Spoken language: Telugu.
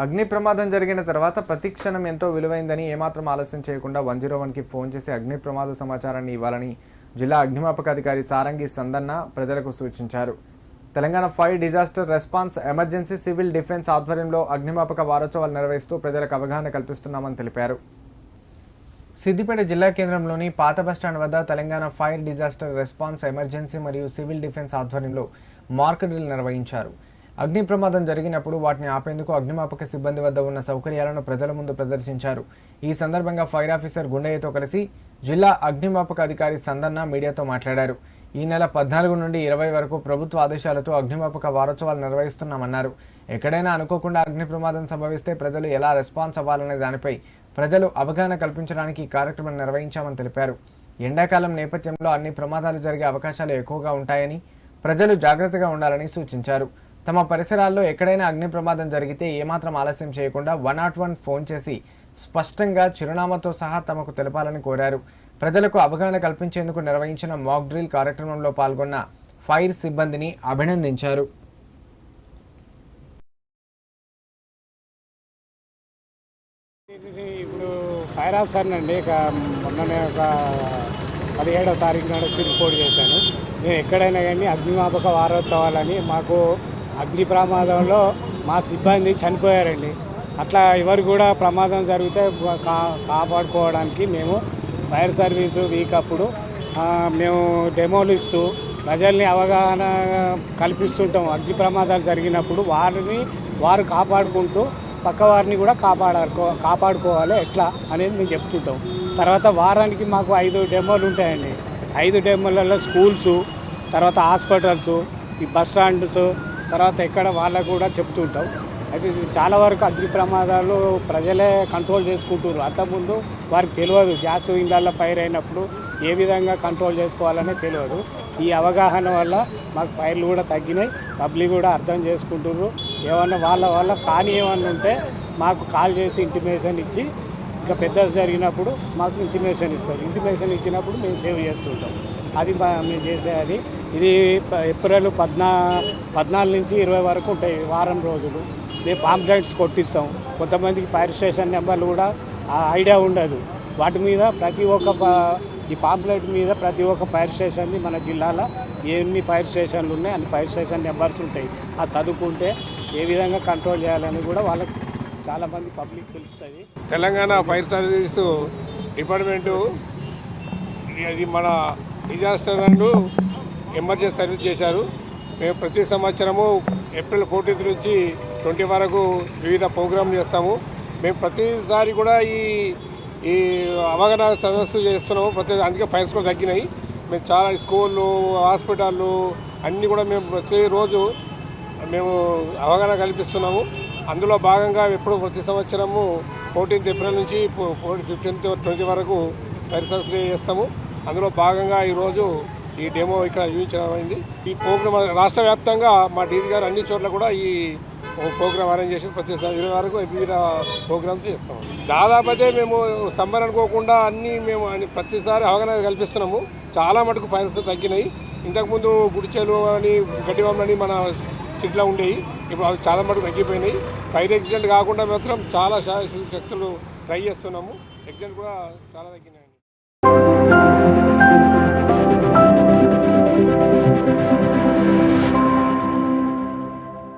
అగ్ని ప్రమాదం జరిగిన తర్వాత ప్రతి క్షణం ఎంతో విలువైందని ఏమాత్రం ఆలస్యం చేయకుండా వన్ జీరో వన్కి ఫోన్ చేసి అగ్ని ప్రమాద సమాచారాన్ని ఇవ్వాలని జిల్లా అగ్నిమాపక అధికారి సారంగి సందన్న ప్రజలకు సూచించారు. Telangana fire disaster response emergency civil defence ఆధ్వర్యంలో అగ్నిమాపక వారోత్సవాలు నిర్వహిస్తూ ప్రజలకు అవగాహన కల్పిస్తున్నామని తెలిపారు. సిద్దిపేట జిల్లా కేంద్రంలోని పాత బస్టాండ్ వద్ద Telangana fire disaster response emergency మరియు సివిల్ డిఫెన్స్ ఆధ్వర్యంలో మార్క్ డ్రిల్ నిర్వహించారు. అగ్ని ప్రమాదం జరిగినప్పుడు వాటిని ఆపేందుకు అగ్నిమాపక సిబ్బంది వద్ద ఉన్న సౌకర్యాలను ప్రజల ముందు ప్రదర్శించారు. ఈ సందర్భంగా ఫైర్ ఆఫీసర్ గుండయ్యతో కలిసి జిల్లా అగ్నిమాపక అధికారి సందన్న మీడియాతో మాట్లాడారు. ఈ నెల పద్నాలుగు నుండి ఇరవై వరకు ప్రభుత్వ ఆదేశాలతో అగ్నిమాపక వారోత్సవాలు నిర్వహిస్తున్నామన్నారు. ఎక్కడైనా అనుకోకుండా అగ్ని ప్రమాదం సంభవిస్తే ప్రజలు ఎలా రెస్పాన్స్ అవ్వాలనే దానిపై ప్రజలు అవగాహన కల్పించడానికి ఈ కార్యక్రమం నిర్వహించామని తెలిపారు. ఎండాకాలం నేపథ్యంలో అన్ని ప్రమాదాలు జరిగే అవకాశాలు ఎక్కువగా ఉంటాయని ప్రజలు జాగ్రత్తగా ఉండాలని సూచించారు. తమ పరిసరాల్లో ఎక్కడైనా అగ్ని ప్రమాదం జరిగితే ఏమాత్రం ఆలస్యం చేయకుండా వన్ నాట్ వన్ ఫోన్ చేసి స్పష్టంగా చిరునామాతో సహా తమకు తెలపాలని కోరారు. ప్రజలకు అవగాహన కల్పించేందుకు నిర్వహించిన మాక్ డ్రిల్ కార్యక్రమంలో పాల్గొన్న ఫైర్ సిబ్బందిని అభినందించారు. ఇప్పుడు ఫైర్ ఆఫీసర్ని అండి ఇక మొన్ననే ఒక పదిహేడవ తారీఖు నాడు వచ్చి రిపోర్ట్ చేశాను. నేను ఎక్కడైనా కానీ అగ్నిమాపక వారోత్సవాలని మాకు అగ్ని ప్రమాదంలో మా సిబ్బంది చనిపోయారండి. అట్లా ఎవరు కూడా ప్రమాదం జరిగితే కా కాపాడుకోవడానికి మేము ఫైర్ సర్వీసు వీక్ అప్పుడు మేము డెమోలు ఇస్తూ ప్రజల్ని అవగాహన కల్పిస్తుంటాం. అగ్ని ప్రమాదాలు జరిగినప్పుడు వారిని వారు కాపాడుకుంటూ పక్క వారిని కూడా కాపాడుకో కాపాడుకోవాలి. ఎట్లా అనేది మేము చెప్తుంటాం. తర్వాత వారానికి మాకు ఐదు డెమోలు ఉంటాయండి. ఐదు డెమోలలో స్కూల్స్ తర్వాత హాస్పిటల్స్ ఈ బస్ స్టాండ్స్ తర్వాత ఎక్కడ వాళ్ళకు కూడా చెప్తుంటాం అయితే చాలా వరకు అగ్ని ప్రమాదాలు ప్రజలే కంట్రోల్ చేసుకుంటున్నారు. అంతకుముందు వారికి తెలియదు. గ్యాస్ ఇళ్ళల్లో ఫైర్ అయినప్పుడు ఏ విధంగా కంట్రోల్ చేసుకోవాలనే తెలియదు. ఈ అవగాహన వల్ల మాకు ఫైర్లు కూడా తగ్గినాయి. పబ్లిక్ కూడా అర్థం చేసుకుంటున్నారు. ఏమన్నా వాళ్ళ వల్ల కానీ ఏమన్నా ఉంటే మాకు కాల్ చేసి ఇంటిమేషన్ ఇచ్చి ఇంకా పెద్దది జరిగినప్పుడు మాకు ఇంటిమేషన్ ఇస్తారు. ఇంటిమేషన్ ఇచ్చినప్పుడు మేము సేవ్ చేస్తుంటాం. అది మేము చేసేది ఇది ఏప్రిల్ పద్నా పద్నాలుగు నుంచి ఇరవై వరకు ఉంటాయి వారం రోజులు. మేము పాంప్లెట్స్ కొట్టిస్తాం. కొంతమందికి ఫైర్ స్టేషన్ నెంబర్లు కూడా ఆ ఐడియా ఉండదు. వాటి మీద ప్రతి ఒక్క ఈ పాంప్లెట్ మీద ప్రతి ఒక్క ఫైర్ స్టేషన్ని మన జిల్లాలో ఎన్ని ఫైర్ స్టేషన్లు ఉన్నాయి అన్ని ఫైర్ స్టేషన్ నెంబర్స్ ఉంటాయి. అది చదువుకుంటే ఏ విధంగా కంట్రోల్ చేయాలని కూడా వాళ్ళకి చాలామంది పబ్లిక్ తెలుస్తుంది. తెలంగాణ ఫైర్ సర్వీస్ డిపార్ట్మెంటు ఇది మన డిజాస్టర్ అండ్ ఎమర్జెన్సీ సర్వీస్ చేశారు. మేము ప్రతి సంవత్సరము ఏప్రిల్ ఫోర్టీన్త్ నుంచి ట్వంటీ వరకు వివిధ ప్రోగ్రాంలు చేస్తాము. మేము ప్రతిసారి కూడా ఈ ఈ అవగాహన సదస్సు చేస్తున్నాము. ప్రతి అందుకే ఫైన్స్ కూడా తగ్గినాయి. మేము చాలా స్కూళ్ళు హాస్పిటళ్ళు అన్నీ కూడా మేము ప్రతిరోజు మేము అవగాహన కల్పిస్తున్నాము. అందులో భాగంగా ఎప్పుడు ప్రతి సంవత్సరము ఫోర్టీన్త్ ఏప్రిల్ నుంచి ఫిఫ్టీన్త్ ట్వంటీ వరకు పరిసరస్ చేస్తాము. అందులో భాగంగా ఈరోజు ఈ డెమో ఇక్కడ చూపించడమైంది అయింది ఈ ప్రోగ్రామ్ రాష్ట్ర వ్యాప్తంగా మా డీజీ గారు అన్ని చోట్ల కూడా ఈ ప్రోగ్రామ్ అరేంజ్ చేసి ప్రతి ఇరవై వరకు వివిధ ప్రోగ్రామ్స్ చేస్తాము దాదాపు అయితే మేము సమ్మర్ అనుకోకుండా అన్నీ మేము ప్రతిసారి అవగాహన కల్పిస్తున్నాము. చాలా మటుకు పరిస్థితులు తగ్గినాయి. ఇంతకుముందు గుడిచెలు అని గడ్డివాములని మన సిటీలో ఉండేవి. ఇప్పుడు అవి చాలా మటుకు తగ్గిపోయినాయి. ఫైర్ యాక్సిడెంట్ కాకుండా మాత్రం చాలా శక్తులు ట్రై చేస్తున్నాము. యాక్సిడెంట్ కూడా చాలా తగ్గినాయి.